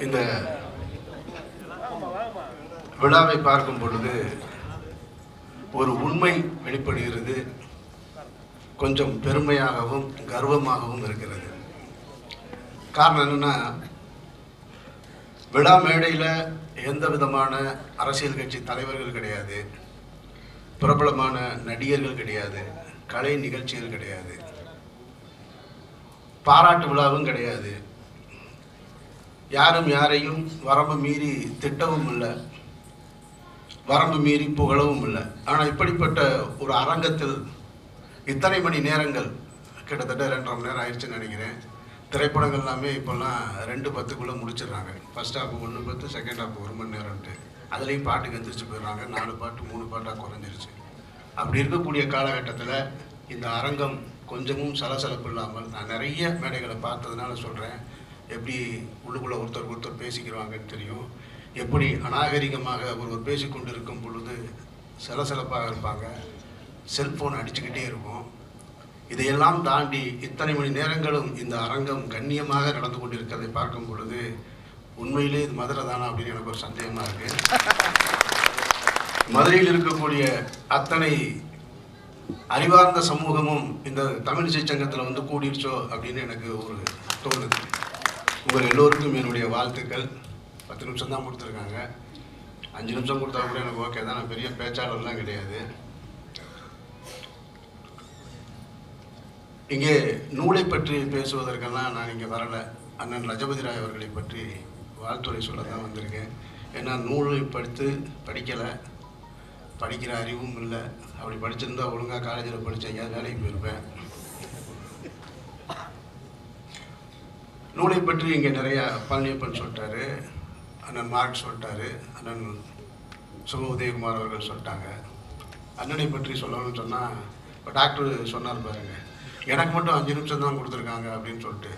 இந்த விழாவை பார்க்கும் பொழுது ஒரு உண்மை வெளிப்படுகிறது. கொஞ்சம் பெருமையாகவும் கர்வமாகவும் இருக்கிறது. காரணம் என்னென்னா விழா மேடையில் எந்த விதமான அரசியல் கட்சி தலைவர்கள் கிடையாது. பிரபலமான நடிகர்கள் கிடையாது. கலை நிகழ்ச்சிகள் கிடையாது. பாராட்டு விழாவும் கிடையாது. யாரும் யாரையும் வரம்பு மீறி திட்டவும் இல்லை. வரம்பு மீறி புகழவும் இல்லை. ஆனால் இப்படிப்பட்ட ஒரு அரங்கத்தில் இத்தனை மணி நேரங்கள் கிட்டத்தட்ட ரெண்டரை மணி நேரம் ஆயிடுச்சுன்னு நினைக்கிறேன். திரைப்படங்கள் எல்லாமே இப்போல்லாம் ரெண்டு பத்துக்குள்ளே முடிச்சிடுறாங்க. ஃபர்ஸ்ட் ஹாஃப் ஒன்று பத்து செகண்ட் ஹாஃப் ஒரு மணி நேரம்ட்டு அதுலேயும் பாட்டுக்கு எந்திரிச்சு போயிடுறாங்க. நாலு பாட்டு மூணு பாட்டாக குறைஞ்சிருச்சு. அப்படி இருக்கக்கூடிய காலகட்டத்தில் இந்த அரங்கம் கொஞ்சமும் சலசலப்பு இல்லாமல் நான் நிறைய மேடைகளை பார்த்ததுனால சொல்கிறேன் எப்படி உள்ளுக்குள்ளே ஒருத்தர் ஒருத்தர் பேசிக்கிறாங்கன்னு தெரியும். எப்படி அநாகரிகமாக ஒருவர் பேசிக்கொண்டு இருக்கும் பொழுது சலசலப்பாக இருப்பாங்க. செல்ஃபோன் அடிச்சுக்கிட்டே இருக்கும் இதையெல்லாம் தாண்டி இத்தனை மணி நேரங்களும் இந்த அரங்கம் கண்ணியமாக நடந்து கொண்டிருக்கிறதை பார்க்கும் பொழுது உண்மையிலே இது மதுரை தானா அப்படின்னு எனக்கு ஒரு சந்தேகமாக இருக்கு. மதுரையில் இருக்கக்கூடிய அத்தனை அறிவார்ந்த சமூகமும் இந்த தமிழ் சங்கத்தில் வந்து கூடிருச்சோ அப்படின்னு எனக்கு ஒரு தோணுது. உங்கள் எல்லோருக்கும் என்னுடைய வாழ்த்துக்கள். பத்து நிமிஷம் தான் கொடுத்துருக்காங்க. அஞ்சு நிமிஷம் கொடுத்தா கூட எனக்கு ஓகே தான். நான் பெரிய பேச்சாளர்லாம் கிடையாது. இங்கே நூலை பற்றி பேசுவதற்கெல்லாம் நான் இங்கே வரலை. அண்ணன் லஜபதி ராய் அவர்களை பற்றி வாழ்த்துறை சொல்ல தான் வந்திருக்கேன். ஏன்னா நூலை படித்து படிக்கலை. படிக்கிற அறிவும் இல்லை. அப்படி படிச்சிருந்தா ஒழுங்காக காலேஜில் படித்தேன் எங்கேயாவது வேலைக்கு போயிருப்பேன். நூலை பற்றி இங்கே நிறைய பழனியப்பன் சொல்லிட்டாரு அண்ணன் மார்க் சொல்லிட்டாரு அண்ணன் சுக உதயகுமார் அவர்கள் சொல்லிட்டாங்க. அண்ணனை பற்றி சொல்லணும்னு சொன்னால் இப்போ டாக்டர் சொன்னார் பாருங்க எனக்கு மட்டும் அஞ்சு நிமிஷம் தான் கொடுத்துருக்காங்க அப்படின்னு சொல்லிட்டு.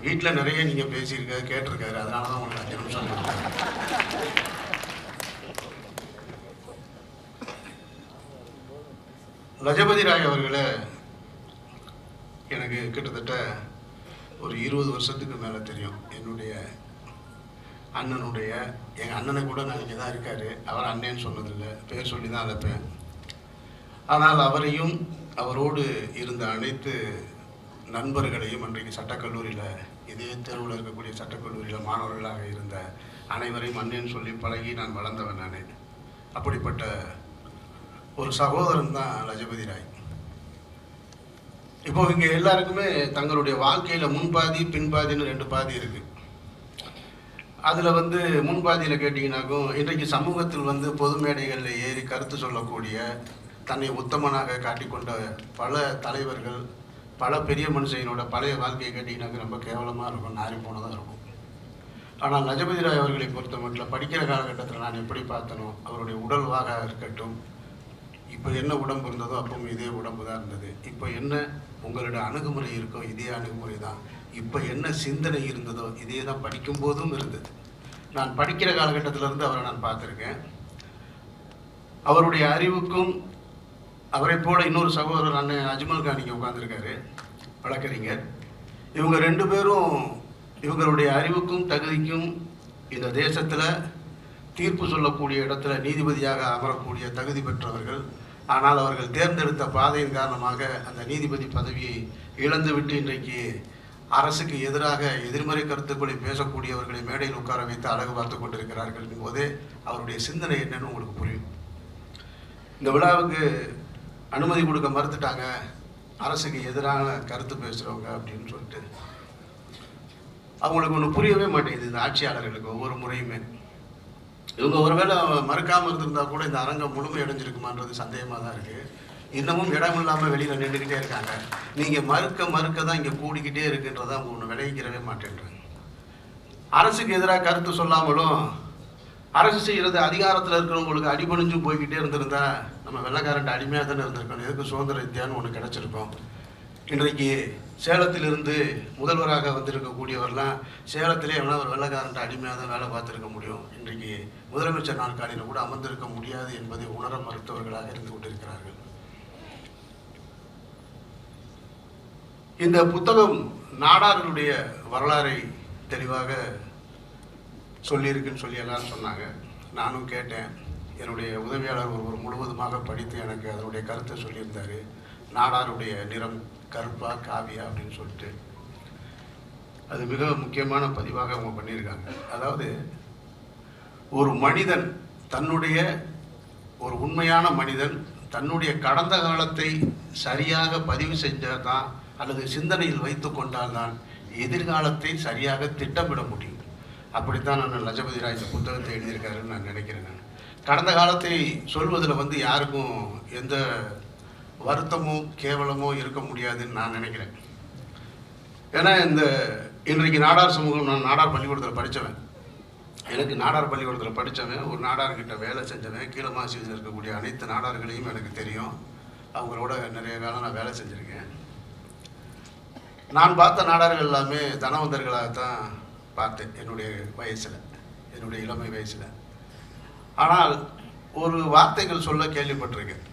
வீட்டில் நிறைய நீங்கள் பேசியிருக்காரு கேட்டிருக்காரு அதனால தான் உங்களுக்கு அஞ்சு நிமிஷம் லஜபதி ராய் அவர்களை எனக்கு கிட்டத்தட்ட ஒரு இருபது வருஷத்துக்கு மேலே தெரியும். என்னுடைய அண்ணனுடைய எங்கள் அண்ணனை கூட நான் இங்கே தான் இருக்கார். அவர் அண்ணேன்னு சொன்னதில்லை. பேர் சொல்லி தான் அழைப்பேன். ஆனால் அவரையும் அவரோடு இருந்த அனைத்து நண்பர்களையும் அன்றைக்கு சட்டக்கல்லூரியில் இதே தெருவில் இருக்கக்கூடிய சட்டக்கல்லூரியில் மாணவர்களாக இருந்த அனைவரையும் அண்ணன் சொல்லி பழகி நான் வளர்ந்தவன் நான். அப்படிப்பட்ட ஒரு சகோதரன் தான் லஜபதி ராய். இப்போ இங்கே எல்லாருக்குமே தங்களுடைய வாழ்க்கையில் முன்பாதி பின்பாதின்னு ரெண்டு பாதி இருக்கு. அதில் வந்து முன்பாதியில் கேட்டிங்கனாக்கும் இன்றைக்கு சமூகத்தில் வந்து பொது மேடைகளில் ஏறி கருத்து சொல்லக்கூடிய தன்னை உத்தமனாக காட்டிக்கொண்ட பல தலைவர்கள் பல பெரிய மனுஷனோட பழைய வாழ்க்கையை கேட்டிங்கனாக்க ரொம்ப கேவலமாக இருக்கும் நாரி போனதாக இருக்கும். ஆனால் லஜபதி ராய் அவர்களை பொறுத்த மட்டும் படிக்கிற காலகட்டத்தில் நான் எப்படி பார்த்தனோ அவருடைய உடல்வாக இருக்கட்டும் இப்போ என்ன உடம்பு இருந்ததோ அப்பவும் இதே உடம்பு தான் இருந்தது. இப்போ என்ன உங்களோட அணுகுமுறை இருக்கோ இதே அணுகுமுறை தான் இப்போ என்ன சிந்தனை இருந்ததோ இதே தான் படிக்கும் போதும் இருந்தது. நான் படிக்கிற காலகட்டத்திலேருந்து அவரை நான் பார்த்துருக்கேன். அவருடைய அறிவுக்கும் அவரை போல இன்னொரு சகோதரர் அண்ணன் அஜ்மல் கான் இங்கே உட்காந்துருக்காரு வழக்கறிஞர். இவங்க ரெண்டு பேரும் இவங்களுடைய அறிவுக்கும் தகுதிக்கும் இந்த தேசத்தில் தீர்ப்பு சொல்லக்கூடிய இடத்துல நீதிபதியாக அமரக்கூடிய தகுதி பெற்றவர்கள். ஆனால் அவர்கள் தேர்ந்தெடுத்த பாதையின் காரணமாக அந்த நீதிபதி பதவியை இழந்துவிட்டு இன்றைக்கு அரசுக்கு எதிராக எதிர்மறை கருத்துக்களை பேசக்கூடியவர்களை மேடையில் உட்கார வைத்து அழகு பார்த்து கொண்டிருக்கிறார்கள் போதே அவருடைய சிந்தனை என்னன்னு உங்களுக்கு புரியும். இந்த விழாவுக்கு அனுமதி கொடுக்க மறுத்துட்டாங்க. அரசுக்கு எதிரான கருத்து பேசுகிறவங்க அப்படின்னு சொல்லிட்டு. அவங்களுக்கு ஒன்று புரியவே மாட்டேங்குது. இந்த ஆட்சியாளர்களுக்கு ஒவ்வொரு முறையுமே. இவங்க ஒருவேளை மறுக்காமல் இருந்திருந்தா கூட இந்த அரங்கம் முழுமை அடைஞ்சிருக்குமான்றது சந்தேகமாக தான் இருக்குது இன்னமும் இடம் இல்லாமல் வெளியில் நின்றுக்கிட்டே இருக்காங்க. நீங்கள் மறுக்க மறுக்க தான் இங்கே கூடிக்கிட்டே இருக்குன்றதை அவங்க ஒன்று விளைவிக்கிறவே மாட்டேன்றாங்க. அரசுக்கு எதிராக கருத்து சொல்லாமலும் அரசு செய்கிறது அதிகாரத்தில் இருக்கிறவங்களுக்கு அடிபணிஞ்சு போய்கிட்டே இருந்திருந்தா நம்ம வெள்ளக்காரன்ட்ட அடிமையாக தானே இருந்திருக்கணும். எதுக்கு சுதந்திர இந்தியான்னு ஒன்று கிடச்சிருக்கோம். இன்றைக்கு சேலத்திலிருந்து முதல்வராக வந்திருக்கக்கூடியவர்லாம் சேலத்திலே எவ்வளோ ஒரு வெள்ளக்காரன்ட்ட அடிமையாக தான் வேலை பார்த்துருக்க முடியும்? இன்றைக்கு முதலமைச்சர் நாற்காலியில் கூட அமர்ந்திருக்க முடியாது என்பதை உணர மறுத்தவர்களாக இருந்து கொண்டிருக்கிறார்கள். இந்த புத்தகம் நாடார்களுடைய வரலாறை தெளிவாக சொல்லியிருக்குன்னு சொல்லி எல்லாரும் சொன்னாங்க. நானும் கேட்டேன். என்னுடைய உதவியாளர் ஒருவர் முழுவதுமாக படித்து எனக்கு அதனுடைய கருத்தை சொல்லியிருந்தார். நாடாருடைய நிறம் கருப்பா காவியா அப்படின்னு சொல்லிட்டு. அது மிக முக்கியமான பதிவாக அவங்க பண்ணியிருக்காங்க. அதாவது ஒரு மனிதன் தன்னுடைய ஒரு உண்மையான மனிதன் தன்னுடைய கடந்த காலத்தை சரியாக பதிவு செஞ்சால் தான் அல்லது சிந்தனையில் வைத்து கொண்டால்தான் எதிர்காலத்தை சரியாக திட்டமிட முடியும். அப்படித்தான் நான் லஜபதி ராய் இந்த புத்தகத்தை எழுதியிருக்காருன்னு நான் நினைக்கிறேன் நான். கடந்த காலத்தை சொல்வதில் வந்து யாருக்கும் எந்த வருத்தமோ கேவலமோ இருக்க முடியாதுன்னு நான் நினைக்கிறேன். ஏன்னா இந்த இன்றைக்கு நாடார் சமூகம் நான் நாடார் பள்ளிக்கூடத்தில் படித்தவன் எனக்கு நாடார் பள்ளிக்கூடத்தில் படித்தவன் ஒரு நாடார்கிட்ட வேலை செஞ்சவன் கீழமாசியில் இருக்கக்கூடிய அனைத்து நாடார்களையும் எனக்கு தெரியும். அவங்களோட நிறைய காலம் நான் வேலை செஞ்சுருக்கேன். நான் பார்த்த நாடார்கள் எல்லாமே தனவந்தர்களாகத்தான் பார்த்தேன் என்னுடைய வயசில் என்னுடைய இளமை வயசில். ஆனால் ஒரு வார்த்தைகள் சொல்ல கேள்விப்பட்டிருக்கேன்.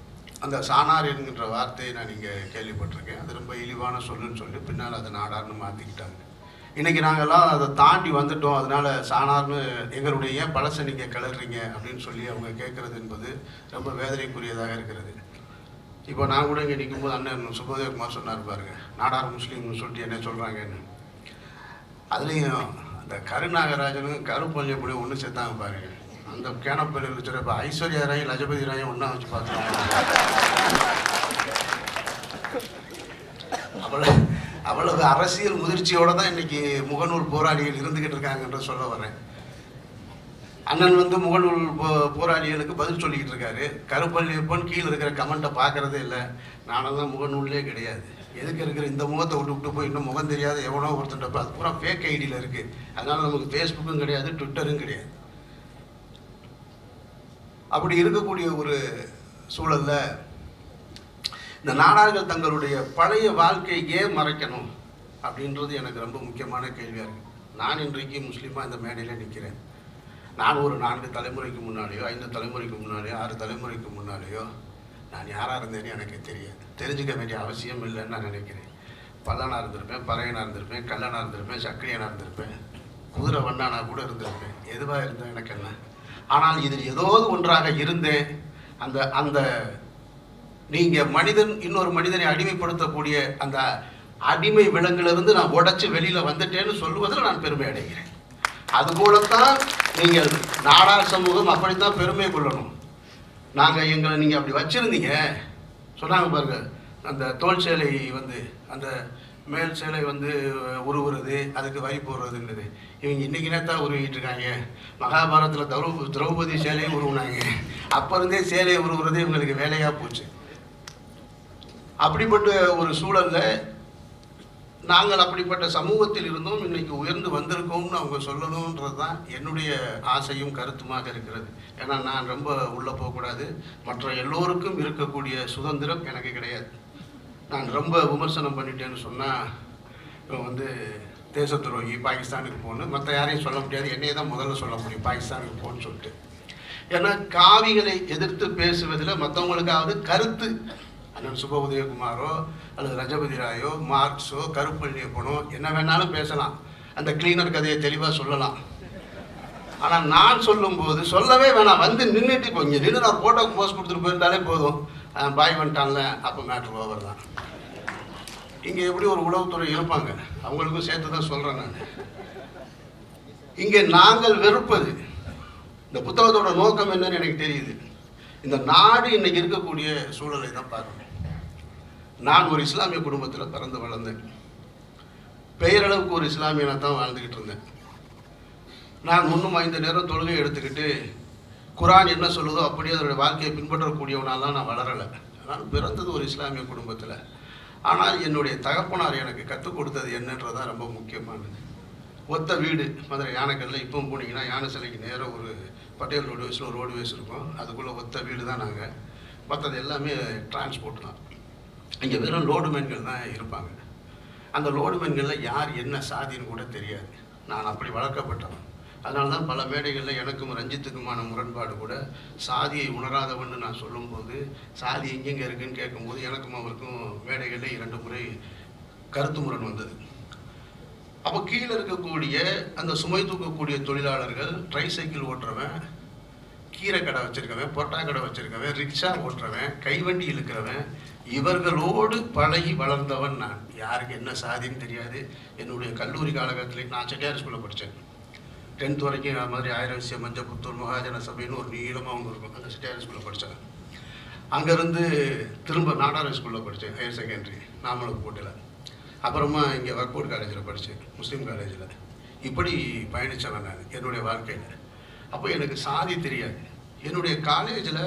அந்த சாணார் என்கின்ற வார்த்தையை நான் இங்கே கேள்விப்பட்டிருக்கேன். அது ரொம்ப இழிவான சொல்லுன்னு சொல்லி பின்னால் அதை நாடார்னு மாற்றிக்கிட்டாங்க இன்றைக்கி நாங்கள்லாம் அதை தாண்டி வந்துட்டோம். அதனால் சாணார்னு எங்களுடைய ஏன் பழசை நீங்கள் கிளறீங்க அப்படின்னு சொல்லி அவங்க கேட்குறது என்பது ரொம்ப வேதனைக்குரியதாக இருக்கிறது. இப்போ நான் கூட இங்கே நிற்கும்போது அண்ணன் சுபோதயகுமார் சொன்னார் பாருங்க நாடார் முஸ்லீம்னு சொல்லிட்டு என்ன சொல்கிறாங்கன்னு அதுலேயும் அந்த கருநாகராஜனும் கருப்பள்ளியப்படியும் ஒன்று சேர்த்தாங்க பாருங்க. அந்த கேனப்பல் வச்சுரு இப்போ ஐஸ்வர்யா ராய் லஜபதி ராயும் ஒன்றா வச்சு பார்த்துருவாங்க. அவ்வளோ அவ்வளவு அரசியல் முதிர்ச்சியோடு தான் இன்னைக்கு முகநூல் போராளிகள் இருந்துகிட்டு இருக்காங்கன்ற சொல்ல வரேன். அண்ணன் வந்து முகநூல் போ போராளிகளுக்கு பதில் சொல்லிக்கிட்டு இருக்காரு. கருப்பள்ளியப்பன் கீழே இருக்கிற கமெண்ட்டை பார்க்கறதே இல்லை. நானும் தான் முகநூல்லே கிடையாது. எதுக்கு இருக்கிற இந்த முகத்தை விட்டு விட்டு போய் இன்னும் முகம் தெரியாத எவனோ ஒருத்தன் அது பூரா ஃபேக் ஐடியில் இருக்குது அதனால் நமக்கு ஃபேஸ்புக்கும் கிடையாது ட்விட்டரும் கிடையாது. அப்படி இருக்கக்கூடிய ஒரு சூழல்ல இந்த நாடார்கள் தங்களுடைய பழைய வாழ்க்கையை ஏன் மறைக்கணும் அப்படின்றது எனக்கு ரொம்ப முக்கியமான கேள்வியாக இருக்குது நான் இன்றைக்கு முஸ்லீமாக இந்த மேடையில் நிற்கிறேன் நான் ஒரு நான்கு தலைமுறைக்கு முன்னாலேயோ ஐந்து தலைமுறைக்கு முன்னாலேயோ ஆறு தலைமுறைக்கு முன்னாலேயோ நான் யாராக இருந்தேன்னு எனக்கு தெரியாது. தெரிஞ்சுக்க வேண்டிய அவசியம் இல்லைன்னு நான் நினைக்கிறேன். பல்லனாக இருந்திருப்பேன் பறையனாக இருந்திருப்பேன் கல்லனாக இருந்திருப்பேன் சக்கரியனாக இருந்திருப்பேன் குதிரை வண்ணானா கூட இருந்திருப்பேன். எதுவாக இருந்தால் எனக்கு என்ன? ஆனால் இதில் ஏதோது ஒன்றாக இருந்தேன் அந்த அந்த நீங்கள் மனிதன் இன்னொரு மனிதனை அடிமைப்படுத்தக்கூடிய அந்த அடிமை விலங்கிலிருந்து நான் உடச்சி வெளியில் வந்துட்டேன்னு சொல்லுவதில் நான் பெருமை அடைகிறேன். அதுபோலத்தான் நீங்கள் நாடார் சமூகம் அப்படித்தான் பெருமை கொள்ளணும். நாங்கள் எங்களை நீங்கள் அப்படி வச்சுருந்தீங்க. சொன்னாங்க பாருங்க அந்த தோல் சேலை வந்து அந்த மேல் சேலை வந்து உருவுறது அதுக்கு வரி போடுறதுன்றது இவங்க இன்றைக்கி நேத்தான் உருவிட்டு இருக்காங்க மகாபாரதத்தில் திரௌ திரௌபதி சேலையும் உருவினாங்க. அப்போ இருந்தே சேலையை உருவுறது இவங்களுக்கு வேலையாக போச்சு. அப்படிப்பட்ட ஒரு சூழலில் நாங்கள் அப்படிப்பட்ட சமூகத்தில் இருந்தும். இன்னைக்கு உயர்ந்து வந்திருக்கோம்னு அவங்க சொல்லணுன்றது தான் என்னுடைய ஆசையும் கருத்துமாக இருக்கிறது. ஏன்னா நான் ரொம்ப உள்ளே போகக்கூடாது. மற்ற எல்லோருக்கும் இருக்கக்கூடிய சுதந்திரம் எனக்கு கிடையாது. நான் ரொம்ப விமர்சனம் பண்ணிட்டேன்னு சொன்னால் இவன் வந்து தேச துரோகி பாகிஸ்தானுக்கு போகணும் மற்ற யாரையும் சொல்ல முடியாது. என்னையே தான் முதல்ல சொல்ல முடியும் பாகிஸ்தானுக்கு போகணும்னு சொல்லிட்டு. ஏன்னா காவிகளை எதிர்த்து பேசுவதில் மற்றவங்களுக்காவது கருத்து. அண்ணன் சுப உதயகுமாரோ அல்லது ரஜபதி ராயோ மார்க்ஸோ கருப்பள்ளியப்பனோ என்ன வேணாலும் பேசலாம். அந்த கிளீனர் கதையை தெளிவாக சொல்லலாம். ஆனால் நான் சொல்லும்போது சொல்லவே வேணாம். வந்து நின்றுட்டு கொஞ்சம் நின்று நான் ஃபோட்டோக்கு போஸ்ட் கொடுத்துட்டு போயிருந்தாலே போதும். பாய் வந்துட்டான்ல அப்போ மேட்ரு ஓவர் தான். இங்கே எப்படி ஒரு உளவுத்துறை இருப்பாங்க? அவங்களுக்கும் சேர்த்து தான் சொல்கிறேன் நான். இங்கே நாங்கள் வெறுப்பது இந்த புத்தகத்தோட நோக்கம் என்னன்னு எனக்கு தெரியுது. இந்த நாடு இன்னைக்கு இருக்கக்கூடிய சூழலை தான் பார்க்கணும். நான் ஒரு இஸ்லாமிய குடும்பத்தில் பிறந்து வளர்ந்தேன். பெயரளவுக்கு ஒரு இஸ்லாமியனாக தான் வாழ்ந்துக்கிட்டு இருந்தேன். நான் முன்னும் ஐந்து நேரம் தொழுகை எடுத்துக்கிட்டு குரான் என்ன சொல்லுதோ அப்படியே அதனுடைய வாழ்க்கையை பின்பற்றக்கூடியவனாலாம் நான் வளரலை. நான் பிறந்தது ஒரு இஸ்லாமிய குடும்பத்தில். ஆனால் என்னுடைய தகப்பனார் எனக்கு கற்றுக் கொடுத்தது என்னன்றதான் ரொம்ப முக்கியமானது. ஒத்த வீடு மதுரை யானைக்கல்ல இப்போ போனீங்கன்னா யானை சிலைக்கு நேராக ஒரு பட்டேல் ரோடுவேஸில் ஒரு ரோடுவேஸ் இருக்கும். அதுக்குள்ளே ஒத்த வீடு தான் நாங்கள். மற்றது எல்லாமே டிரான்ஸ்போர்ட் தான். இங்கே வெறும் லோடுமேன்கள் தான் இருப்பாங்க. அந்த லோடுமேன்களில் யார் என்ன சாதின்னு கூட தெரியாது. நான் அப்படி வளர்க்கப்பட்டவன். அதனால தான் பல மேடைகளில் எனக்கும் ரஞ்சித்துக்குமான முரண்பாடு கூட சாதியை உணராதவன்னு நான் சொல்லும்போது சாதி எங்கெங்கே இருக்குன்னு கேட்கும்போது எனக்கும் அவருக்கும் மேடைகளில் இரண்டு முறை கருத்து முரண் வந்தது. அப்போ கீழே இருக்கக்கூடிய அந்த சுமை தூக்கக்கூடிய தொழிலாளர்கள் ட்ரை சைக்கிள் ஓட்டுறவன் கீரை கடை வச்சுருக்கவன் பொட்டா கடை வச்சுருக்கவன் ரிக்ஷா ஓட்டுறவன் கைவண்டி இழுக்கிறவன் இவர்களோடு பழகி வளர்ந்தவன் நான். யாருக்கு என்ன சாதின்னு தெரியாது. என்னுடைய கல்லூரி காலகட்டத்தில் நான் செட்டியார் ஸ்கூலில் படித்தேன் டென்த் வரைக்கும் அது மாதிரி ஆயிரம் விஷயம் மஞ்சப்புத்தூர் மகாஜன சபைன்னு ஒரு நீளமாக ஒன்று இருக்கும் அந்த செட்டியார் ஸ்கூலில் படித்தேன் அங்கேருந்து திரும்ப நாடார் ஸ்கூலில் படித்தேன் ஹையர் செகண்டரி நாமலுக்கோட்டையில் அப்புறமா இங்கே வர்க்போர்ட் காலேஜில் படித்தேன் முஸ்லீம் காலேஜில் இப்படி பயணித்தவன் நான் என்னுடைய வாழ்க்கையில். அப்போ எனக்கு சாதி தெரியாது. என்னுடைய காலேஜில்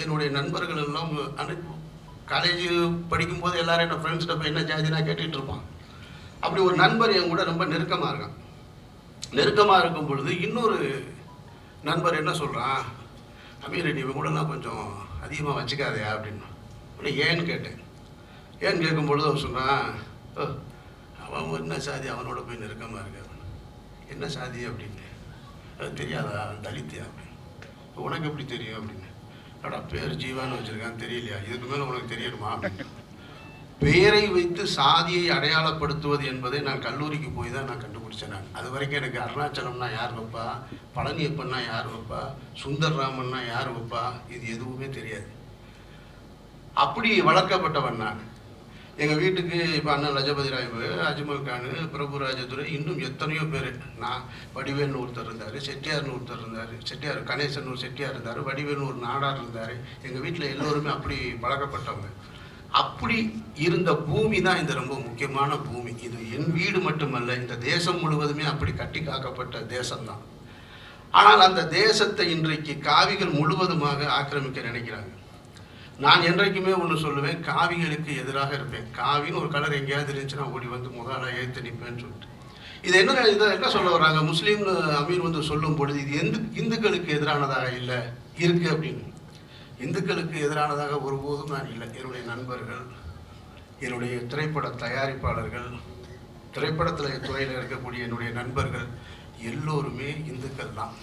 என்னுடைய நண்பர்கள் எல்லாம் அனு காலேஜ் படிக்கும்போது எல்லாரும் என்ன ஃப்ரெண்ட்ஸ்கிட்ட போய் என்ன ஜாதினா கேட்டுகிட்டு இருப்பான். அப்படி ஒரு நண்பர் என் கூட ரொம்ப நெருக்கமாக இருக்கான். நெருக்கமாக இருக்கும் பொழுது இன்னொரு நண்பர் என்ன சொல்கிறான் அமீர் நீ இவன் கூடலாம் கொஞ்சம் அதிகமாக வச்சுக்காதே அப்படின்னு. உடனே ஏன்னு கேட்டேன். ஏன்னு கேட்கும் பொழுது அவன் சொன்னான் "ஓ, அவன் என்ன சாதி? அவனோட போய் நெருக்கமாக இருக்க என்ன சாதி? அப்படின்னு. அது தெரியாதா? அவன் தலித்தியா? அப்படின்னு. உனக்கு எப்படி தெரியும்? அப்படின்னு. அடா பேர் ஜீவான்னு வச்சுருக்கான்னு தெரியலையா? இதுக்கு மேலே உனக்கு தெரியணுமா? அப்படின்னு. பெயரை வைத்து சாதியை அடையாளப்படுத்துவது என்பதை நான் கல்லூரிக்கு போய் தான் நான் கண்டுபிடிச்சேன் நான். அது வரைக்கும் எனக்கு அருணாச்சலம்னா யார் வைப்பா? பழனியப்பன்னா யார் வைப்பா? சுந்தர்ராமன்னா யார் வைப்பா? இது எதுவுமே தெரியாது. அப்படி வளர்க்கப்பட்டவன் நான். எங்கள் வீட்டுக்கு இப்போ அண்ணன் லஜபதி ராய் அஜ்மல் கான் பிரபு ராஜதுரை இன்னும் எத்தனையோ பேர். நான் வடிவேல்னு ஒருத்தர் இருந்தார் செட்டியார்னு ஒருத்தர் இருந்தார் செட்டியார் கணேசன் ஒரு செட்டியார் இருந்தார் வடிவேல்னு ஒரு நாடார் இருந்தார். எங்கள் வீட்டில் எல்லோருமே அப்படி பழக்கப்பட்டவங்க. அப்படி இருந்த பூமி தான் இந்த ரொம்ப முக்கியமான பூமி. இது என் வீடு மட்டுமல்ல இந்த தேசம் முழுவதுமே அப்படி கட்டி காக்கப்பட்ட தேசம்தான். ஆனால் அந்த தேசத்தை இன்றைக்கு காவிகள் முழுவதுமாக ஆக்கிரமிக்க நினைக்கிறாங்க. நான் என்றைக்குமே ஒன்று சொல்லுவேன் காவிகளுக்கு எதிராக இருப்பேன். காவின்னு ஒரு கலர் எங்கேயாவது இருந்துச்சுன்னா ஓடி வந்து முதல்ல ஏற்று நிற்பேன்னு சொல்லிட்டு. இது என்ன இதை என்ன சொல்ல வர்றாங்க? முஸ்லீம்னு அமீர் வந்து சொல்லும் பொழுது இது எந்த இந்துக்களுக்கு எதிரானதாக இல்லை இருக்குது அப்படின்னு. இந்துக்களுக்கு எதிரானதாக ஒருபோதும் நான் இல்லை. என்னுடைய நண்பர்கள் என்னுடைய திரைப்பட தயாரிப்பாளர்கள் திரைப்படத்தில் துறையில் இருக்கக்கூடிய என்னுடைய நண்பர்கள் எல்லோருமே இந்துக்கள் தான்.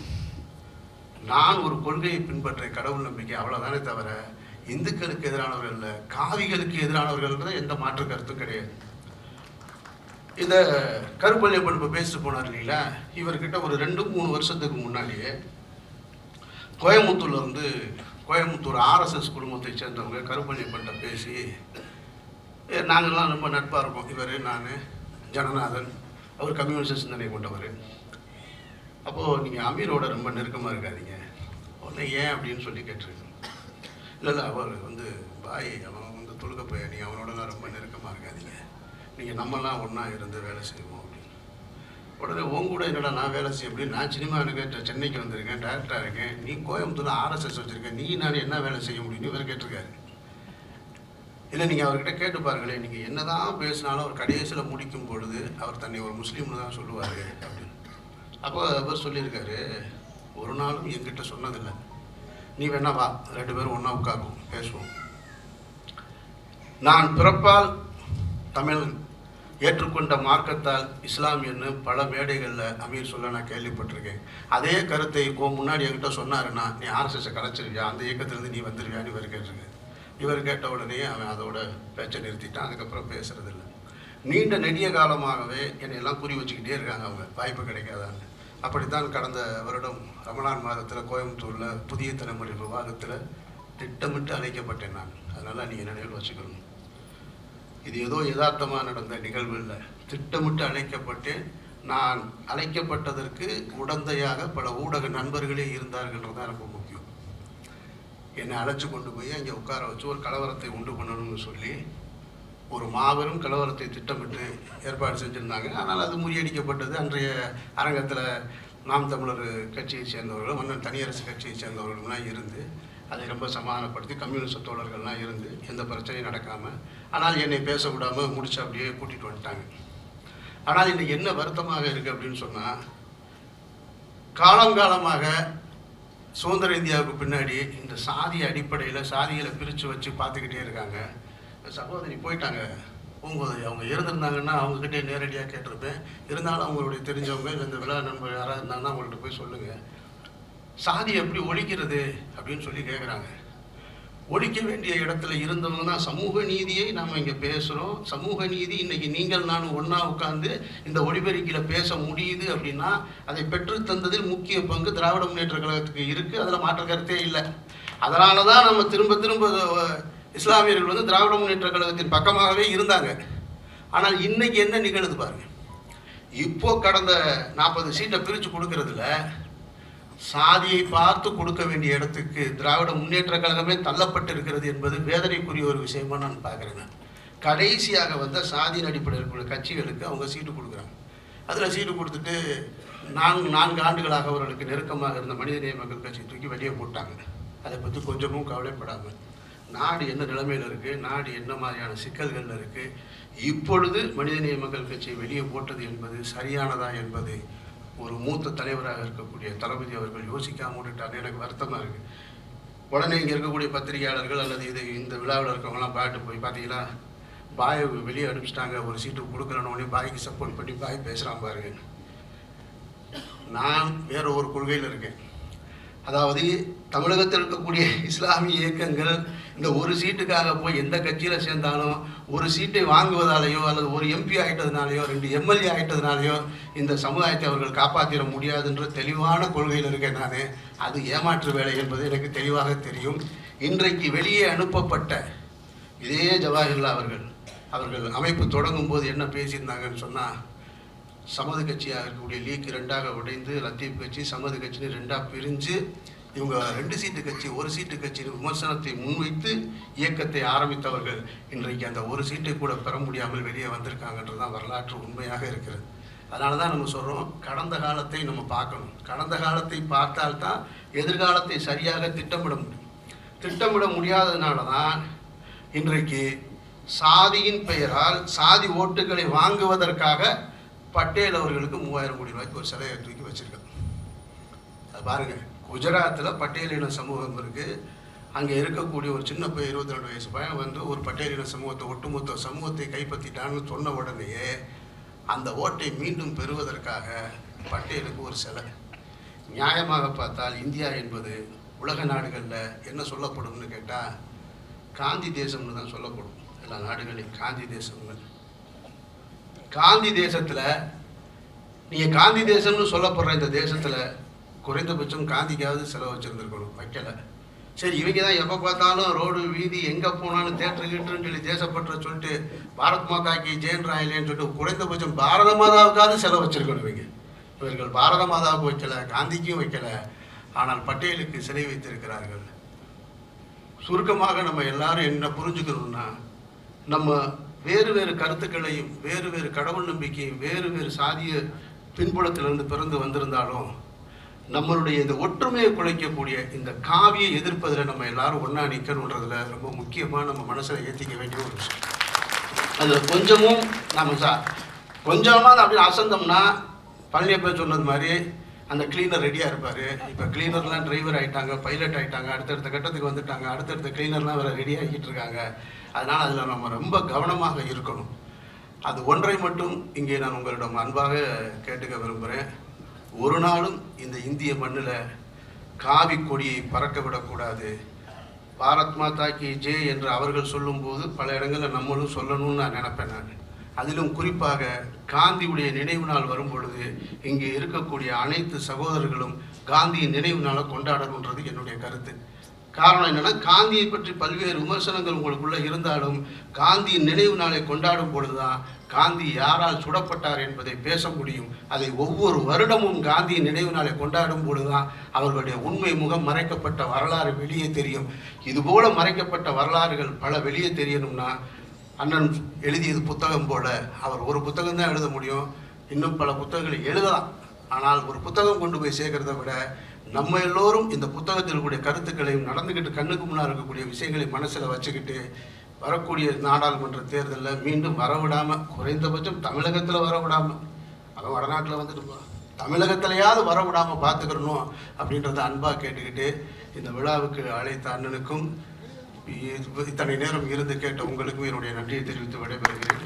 நான் ஒரு கொள்கையை பின்பற்ற கடவுள் நம்பிக்கை அவ்வளோதானே தவிர இந்துக்களுக்கு எதிரானவர்கள் இல்லை காவிகளுக்கு எதிரானவர்கள் எந்த மாற்று கருத்தும் கிடையாது. இந்த கருப்பள்ளியப்பன் இப்போ பேசிட்டு போனார் இல்லைங்களா? இவர்கிட்ட ஒரு ரெண்டு மூணு வருஷத்துக்கு முன்னாடியே கோயம்புத்தூர்ல இருந்து கோயம்புத்தூர் ஆர்எஸ்எஸ் குடும்பத்தை சேர்ந்தவங்க கருப்பள்ளியப்பன்ட்ட பேசி "ஏ, ரொம்ப நட்பாக இருக்கோம். இவர் நான் ஜனநாதன் அவர் கம்யூனிஸ்ட் சிந்தனை கொண்டவர். அப்போது நீங்கள் அமீரோட ரொம்ப நெருக்கமாக இருக்காதீங்க. உடனே ஏன் அப்படின்னு சொல்லி கேட்டிருக்கேன். இல்லை இல்லை அவர் வந்து பாய் அவன் வந்து தொழுக பயணி அவனோடலாம் ரொம்ப நெருக்கமாக இருக்காதீங்க. நீங்கள் நம்மலாம் ஒன்றா இருந்து வேலை செய்வோம். உடனே உன் கூட என்னடா நான் வேலை செய்ய முடியும்? நான் சினிமா இருக்கேன் சென்னைக்கு வந்திருக்கேன் டேரக்டராக இருக்கேன். நீ கோயம்புத்தூர் ஆர்எஸ்எஸ் வச்சுருக்கேன் நீ நான் என்ன வேலை செய்ய முடியும்னு இவர் கேட்டிருக்காரு. இல்லை நீங்கள் அவர்கிட்ட கேட்டு பாருங்களேன். நீங்கள் என்னதான் பேசினாலும் அவர் கடைசியில் முடிக்கும் பொழுது அவர் தன்னை ஒரு முஸ்லீம்னு தான் சொல்லுவார் அப்படின்னு. அப்போ அவர் சொல்லியிருக்காரு ஒரு நாளும் என்கிட்ட சொன்னதில்லை. நீ வேணா வா ரெண்டு பேரும் ஒன்றா உட்காருவோம் பேசுவோம். நான் பிறப்பால் தமிழன் ஏற்றுக்கொண்ட மார்க்கத்தால் இஸ்லாமியன்னு பல மேடைகளில் அமீர் சொல்ல நான் கேள்விப்பட்டிருக்கேன். அதே கருத்தை இப்போ முன்னாடி என்கிட்ட சொன்னாருன்னா நீ ஆர்எஸ்எஸ்ஸை கலைச்சிருவியா? அந்த இயக்கத்திலிருந்து நீ வந்துருவியான்னு இவர் கேட்டிருக்கேன் இவர் கேட்ட உடனே அவன் அதோட பேச்சை நிறுத்திட்டான். அதுக்கப்புறம் பேசுறதில்ல. நீண்ட நெடிய காலமாகவே என்னை எல்லாம் குறி வச்சுக்கிட்டே இருக்காங்க அவங்க. வாய்ப்பு கிடைக்காதான்னு. அப்படித்தான் கடந்த வருடம் ரமலான் மாதத்தில் கோயம்புத்தூரில் புதிய தலைமுறை விவாதத்தில் திட்டமிட்டு அழைக்கப்பட்டேன் நான். அதனால் நீங்கள் நினைவில் வச்சுக்கணும்? இது ஏதோ யதார்த்தமாக நடந்த நிகழ்வு இல்லை திட்டமிட்டு அழைக்கப்பட்டேன் நான் அழைக்கப்பட்டதற்கு உடந்தையாக பல ஊடக நண்பர்களே இருந்தார்கள்ன்றது தான் ரொம்ப முக்கியம். என்னை அழைச்சி கொண்டு போய் அங்கே உட்கார வச்சு ஒரு கலவரத்தை உண்டு பண்ணணும்னு சொல்லி ஒரு மாபெரும் கலவரத்தை திட்டமிட்டு ஏற்பாடு செஞ்சுருந்தாங்க. ஆனால் அது முறியடிக்கப்பட்டது. அன்றைய அரங்கத்தில் நாம் தமிழர் கட்சியை சேர்ந்தவர்கள் மன்னன் தனியரசு கட்சியை சேர்ந்தவர்களும்லாம் இருந்து அதை ரொம்ப சமாதானப்படுத்தி கம்யூனிஸ்ட் தோழர்கள்லாம் இருந்து எந்த பிரச்சனையும் நடக்காமல் ஆனால் என்னை பேச விடாமல் முடிச்சு அப்படியே கூட்டிகிட்டு வந்துட்டாங்க. ஆனால் இன்னைக்கு என்ன வருத்தமாக இருக்குது அப்படின்னு சொன்னால் காலங்காலமாக சுதந்திர இந்தியாவுக்கு பின்னாடி இந்த சாதி அடிப்படையில் சாதிகளை பிரித்து வச்சு பார்த்துக்கிட்டே இருக்காங்க. சகோதரி போயிட்டாங்க. பூங்கோதை அவங்க இருந்திருந்தாங்கன்னா அவங்கக்கிட்டே நேரடியாக கேட்டிருப்பேன். இருந்தாலும் அவங்களுடைய தெரிஞ்சவங்க இல்லை இந்த விழா நண்பர் யாராக இருந்தாங்கன்னா அவங்கள்ட்ட போய் சொல்லுங்கள் சாதி எப்படி ஒழிக்கிறது அப்படின்னு சொல்லி கேட்குறாங்க ஒழிக்க வேண்டிய இடத்துல இருந்தவங்க தான் சமூக நீதியை நாம் இங்கே பேசுகிறோம் சமூக நீதி இன்றைக்கி நீங்கள் நான் ஒன்றா உட்காந்து இந்த ஒளிபெருக்கியில் பேச முடியுது அப்படின்னா அதை பெற்று தந்ததில் முக்கிய பங்கு திராவிட முன்னேற்ற கழகத்துக்கு இருக்குது அதில் மாற்ற கருத்தே இல்லை. அதனால தான் நம்ம திரும்ப திரும்ப இஸ்லாமியர்கள் வந்து திராவிட முன்னேற்ற கழகத்தின் பக்கமாகவே இருந்தாங்க. ஆனால் இன்றைக்கி என்ன நிகழுது பாருங்கள் இப்போ கடந்த நாற்பது சீட்டை பிரித்து கொடுக்கறதுல சாதியை பார்த்து கொடுக்க வேண்டிய இடத்துக்கு திராவிட முன்னேற்ற கழகமே தள்ளப்பட்டு இருக்கிறது என்பது வேதனைக்குரிய ஒரு விஷயமா நான் பார்க்குறேன் கடைசியாக வந்த சாதியின் அடிப்படையில் இருக்கிற கட்சிகளுக்கு அவங்க சீட்டு கொடுக்குறாங்க. அதில் சீட்டு கொடுத்துட்டு நான்கு நான்கு ஆண்டுகளாக அவர்களுக்கு நெருக்கமாக இருந்த மனிதநேய மக்கள் கட்சி தூக்கி வெளியே போட்டாங்க. அதை பற்றி கொஞ்சமும் கவலைப்படாமல் நாடு என்ன நிலைமையில் இருக்குது நாடு என்ன மாதிரியான சிக்கல்களில் இருக்குது இப்பொழுது மனிதநேய மக்கள் கட்சியை வெளியே போட்டது என்பது சரியானதா என்பது ஒரு மூத்த தலைவராக இருக்கக்கூடிய தளபதி அவர்கள் யோசிக்காம விட்டுட்டார் எனக்கு வருத்தமாக இருக்குது உடனே இங்கே இருக்கக்கூடிய பத்திரிகையாளர்கள் அல்லது இது இந்த விழாவில் இருக்கவங்கலாம் பாட்டு போய் பார்த்தீங்களா பாய் வெளியே அனுப்பிச்சிட்டாங்க ஒரு சீட்டு கொடுக்கலன்னு உடனே பாய்க்கு சப்போர்ட் பண்ணி பாய் பேசுகிறான் பாருங்க நான் வேற ஒரு கொள்கையில் இருக்கேன். அதாவது தமிழகத்தில் இருக்கக்கூடிய இஸ்லாமிய இயக்கங்கள் இந்த ஒரு சீட்டுக்காக போய் எந்த கட்சியில் சேர்ந்தாலும் ஒரு சீட்டை வாங்குவதாலேயோ அல்லது ஒரு எம்பி ஆயிட்டதுனாலையோ ரெண்டு எம்எல்ஏ ஆகிட்டதுனாலையோ இந்த சமுதாயத்தை அவர்கள் காப்பாற்றிட முடியாதுன்ற தெளிவான கொள்கையில் இருக்கேன் நான். அது ஏமாற்று வேலை என்பது எனக்கு தெளிவாக தெரியும். இன்றைக்கு வெளியே அனுப்பப்பட்ட இதே ஜவாஹர்லா அவர்கள் அவர்கள் அமைப்பு தொடங்கும் போது என்ன பேசியிருந்தாங்கன்னு சொன்னால் சமது கட்சியாக இருக்கக்கூடிய லீக் ரெண்டாக உடைந்து லத்தீப் கட்சி சமது கட்சின்னு ரெண்டாக பிரிஞ்சு இவங்க ரெண்டு சீட்டு கட்சி ஒரு சீட்டு கட்சியின் விமர்சனத்தை முன்வைத்து இயக்கத்தை ஆரம்பித்தவர்கள். இன்றைக்கு அந்த ஒரு சீட்டை கூட பெற முடியாமல் வெளியே வந்திருக்காங்கன்றது தான் வரலாற்று உண்மையாக இருக்கிறது. அதனால தான் நம்ம சொல்கிறோம் கடந்த காலத்தை நம்ம பார்க்கணும். கடந்த காலத்தை பார்த்தால்தான் எதிர்காலத்தை சரியாக திட்டமிட முடியும். திட்டமிட முடியாததுனால தான் இன்றைக்கு சாதியின் பெயரால் சாதி ஓட்டுகளை வாங்குவதற்காக பட்டேல் அவர்களுக்கு மூவாயிரம் கோடி ரூபாய்க்கு ஒரு சிலையை தூக்கி வச்சிருக்காங்க. அது பாருங்கள் குஜராத்தில் பட்டேலின சமூகம் இருக்கு. அங்கே இருக்கக்கூடிய ஒரு சின்ன பையன் இருபத்தி ரெண்டு வயசு பையன் வந்து ஒரு பட்டேலின சமூகத்தை ஒட்டுமொத்த சமூகத்தை கைப்பற்றிட்டான்னு சொன்ன உடனேயே அந்த ஓட்டை மீண்டும் பெறுவதற்காக பட்டேலுக்கு ஒரு சிலை. நியாயமாக பார்த்தால் இந்தியா என்பது உலக நாடுகளில் என்ன சொல்லப்படும்னு கேட்டால் காந்தி தேசம்னு தான் சொல்லப்படும். எல்லா நாடுகளையும் காந்தி தேசம்னு. காந்தி தேசத்தில் நீங்கள் காந்தி தேசம்னு சொல்லப்படுற இந்த தேசத்தில் குறைந்தபட்சம் காந்திக்காவது செலவு வச்சுருந்துருக்கணும் வைக்கலை. சரி இவங்க தான் எப்போ பார்த்தாலும் ரோடு வீதி எங்கே போனாலும் தேட்டர் கீட்டுன்னு சொல்லி தேசப்பற்ற சொல்லிட்டு பாரத் மாதாக்கு ஜெயன் ராயலேன்னு சொல்லிட்டு குறைந்தபட்சம் பாரத மாதாவுக்காவது செலவு வச்சிருக்கணும் இவங்க. இவர்கள் பாரத மாதாவுக்கு வைக்கலை காந்திக்கும் வைக்கலை ஆனால் பட்டேலுக்கு சிலை வைத்திருக்கிறார்கள். சுருக்கமாக நம்ம எல்லாரும் என்ன புரிஞ்சுக்கணும்னா நம்ம வேறு வேறு கருத்துக்களையும் வேறு வேறு கடவுள் நம்பிக்கையும் வேறு வேறு சாதிய பின்புலத்திலிருந்து பிறந்து வந்திருந்தாலும் நம்மளுடைய இந்த ஒற்றுமையை குலைக்கக்கூடிய இந்த காவியை எதிர்ப்பதில் நம்ம எல்லாரும் ஒன்றா நிற்கணுன்றதுல ரொம்ப முக்கியமாக நம்ம மனசில் ஏற்றிக்க வேண்டிய ஒரு விஷயம். அதில் கொஞ்சமும் நம்ம சா கொஞ்சமாக அப்படி அசந்தோம்னா பழனியப்ப சொன்னது மாதிரி அந்த கிளீனர் ரெடியாக இருப்பார். இப்போ கிளீனர்லாம் டிரைவர் ஆகிட்டாங்க பைலட் ஆகிட்டாங்க அடுத்தடுத்த கட்டத்துக்கு வந்துட்டாங்க அடுத்தடுத்த கிளீனர்லாம் வேறு ரெடி ஆகிட்டு இருக்காங்க. அதனால் அதில் நம்ம ரொம்ப கவனமாக இருக்கணும். அது ஒன்றை மட்டும் இங்கே நான் உங்களிடம் அன்பாக கேட்டுக்க விரும்புகிறேன் ஒரு நாளும் இந்த இந்திய மண்ணில் காவி கொடியை பறக்க விடக்கூடாது. பாரத் மாதா கி ஜே என்று அவர்கள் சொல்லும்போது பல இடங்களில் நம்மளும் சொல்லணும்னு நான் நினப்பேன் நான். அதிலும் குறிப்பாக காந்தியுடைய நினைவு நாள் வரும் பொழுது இங்கே இருக்கக்கூடிய அனைத்து சகோதரர்களும் காந்தியின் நினைவு நாளை கொண்டாடணுன்றது என்னுடைய கருத்து. காரணம் என்னென்னா காந்தியை பற்றி பல்வேறு விமர்சனங்கள் உங்களுக்குள்ளே இருந்தாலும் காந்தியின் நினைவு நாளை கொண்டாடும் பொழுதுதான் காந்தி யாரால் சுடப்பட்டார் என்பதை பேச முடியும். அதை ஒவ்வொரு வருடமும் காந்தியின் நினைவு நாளை கொண்டாடும் பொழுதுதான் அவர்களுடைய உண்மை முகம் மறைக்கப்பட்ட வரலாறு வெளியே தெரியும். இதுபோல மறைக்கப்பட்ட வரலாறுகள் பல வெளியே தெரியணும்னா அண்ணன் எழுதியது புத்தகம் போல அவர் ஒரு புத்தகம் தான் எழுத முடியும். இன்னும் பல புத்தகங்களை எழுதலாம். ஆனால் ஒரு புத்தகம் கொண்டு போய் சேர்க்கிறத விட நம்ம எல்லோரும் இந்த புத்தகத்தில் இருக்கக்கூடிய கருத்துக்களையும் நடந்துக்கிட்டு கண்ணுக்கு முன்னால் இருக்கக்கூடிய விஷயங்களை மனசில் வச்சுக்கிட்டு வரக்கூடிய நாடாளுமன்ற தேர்தலில் மீண்டும் வரவிடாமல் குறைந்தபட்சம் தமிழகத்தில் வரவிடாமல் அவன் வடநாட்டில் வந்துட்டு போகிறான் தமிழகத்திலையாவது வரவிடாமல் பார்த்துக்கிறணும் அப்படின்றத அன்பாக கேட்டுக்கிட்டு இந்த விழாவுக்கு அழைத்த அண்ணனுக்கும் இத்தனை நேரம் இருந்து கேட்ட உங்களுக்கும் என்னுடைய நன்றியை தெரிவித்து விடைபெறுகிறேன்.